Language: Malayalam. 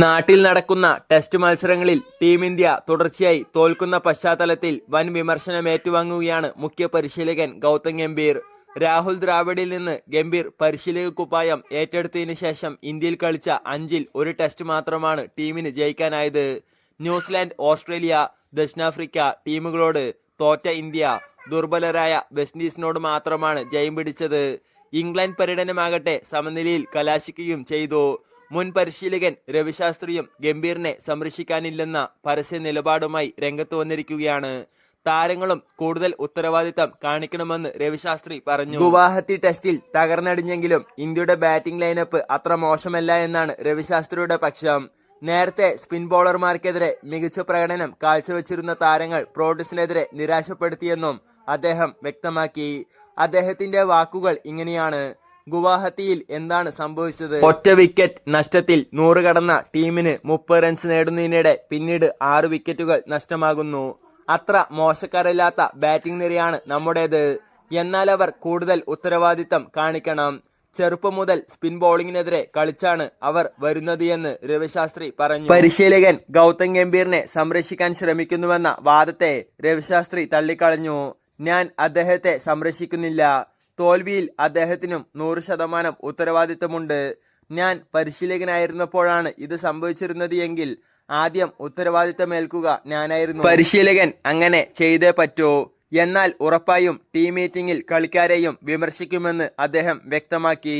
നാട്ടിൽ നടക്കുന്ന ടെസ്റ്റ് മത്സരങ്ങളിൽ ടീം ഇന്ത്യ തുടർച്ചയായി തോൽക്കുന്ന പശ്ചാത്തലത്തിൽ വൻ വിമർശനം ഏറ്റുവാങ്ങുകയാണ് മുഖ്യ പരിശീലകൻ ഗൗതം ഗംഭീർ. രാഹുൽ ദ്രാവിഡിൽ നിന്ന് ഗംഭീർ പരിശീലക കുപ്പായം ഏറ്റെടുത്തതിനു ശേഷം ഇന്ത്യയിൽ കളിച്ച അഞ്ചിൽ ഒരു ടെസ്റ്റ് മാത്രമാണ് ടീമിന് ജയിക്കാനായത്. ന്യൂസിലാൻഡ് ഓസ്ട്രേലിയ ദക്ഷിണാഫ്രിക്ക ടീമുകളോട് തോറ്റ ഇന്ത്യ ദുർബലരായ വെസ്റ്റ് ഇൻഡീസിനോട് മാത്രമാണ് ജയം പിടിച്ചത്. ഇംഗ്ലണ്ട് പര്യടനമാകട്ടെ സമനിലയിൽ കലാശിക്കുകയും ചെയ്തു. മുൻ പരിശീലകൻ രവിശാസ്ത്രിയും ഗംഭീറിനെ സംരക്ഷിക്കാനില്ലെന്ന പരസ്യ നിലപാടുമായി രംഗത്ത് വന്നിരിക്കുകയാണ്. താരങ്ങളും കൂടുതൽ ഉത്തരവാദിത്തം കാണിക്കണമെന്ന് രവിശാസ്ത്രി പറഞ്ഞു. ഗുവാഹത്തി ടെസ്റ്റിൽ തകർന്നടിഞ്ഞെങ്കിലും ഇന്ത്യയുടെ ബാറ്റിംഗ് ലൈനപ്പ് അത്ര മോശമല്ല എന്നാണ് രവിശാസ്ത്രിയുടെ പക്ഷം. നേരത്തെ സ്പിൻ ബോളർമാർക്കെതിരെ മികച്ച പ്രകടനം കാഴ്ചവെച്ചിരുന്ന താരങ്ങൾ പ്രോട്ടസിനെതിരെ നിരാശപ്പെടുത്തിയെന്നും അദ്ദേഹം വ്യക്തമാക്കി. അദ്ദേഹത്തിന്റെ വാക്കുകൾ ഇങ്ങനെയാണ്. ഗുവാഹത്തിയിൽ എന്താണ് സംഭവിച്ചത്? ഒറ്റ വിക്കറ്റ് നഷ്ടത്തിൽ നൂറ് കടന്ന ടീമിന് മുപ്പത് റൺസ് നേടുന്നതിനിടെ പിന്നീട് ആറ് വിക്കറ്റുകൾ നഷ്ടമാകുന്നു. അത്ര മോശക്കാരല്ലാത്ത ബാറ്റിംഗ് നിരയാണ് നമ്മുടേത്. എന്നാൽ അവർ കൂടുതൽ ഉത്തരവാദിത്തം കാണിക്കണം. ചെറുപ്പം മുതൽ സ്പിൻ ബോളിംഗിനെതിരെ കളിച്ചാണ് അവർ വരുന്നത് എന്ന് രവിശാസ്ത്രി പറഞ്ഞു. പരിശീലകൻ ഗൗതം ഗംഭീറിനെ സംരക്ഷിക്കാൻ ശ്രമിക്കുന്നുവെന്ന വാദത്തെ രവിശാസ്ത്രി തള്ളിക്കളഞ്ഞു. ഞാൻ അദ്ദേഹത്തെ സംരക്ഷിക്കുന്നില്ല. തോൽവിയിൽ അദ്ദേഹത്തിനും നൂറ് ശതമാനം ഉത്തരവാദിത്തമുണ്ട്. ഞാൻ പരിശീലകനായിരുന്നപ്പോഴാണ് ഇത് സംഭവിച്ചിരുന്നത് എങ്കിൽ ആദ്യം ഉത്തരവാദിത്തമേൽക്കുക ഞാനായിരുന്നു. പരിശീലകൻ അങ്ങനെ ചെയ്തേ പറ്റൂ. എന്നാൽ ഉറപ്പായും ടീം മീറ്റിംഗിൽ കളിക്കാരെയും വിമർശിക്കുമെന്ന് അദ്ദേഹം വ്യക്തമാക്കി.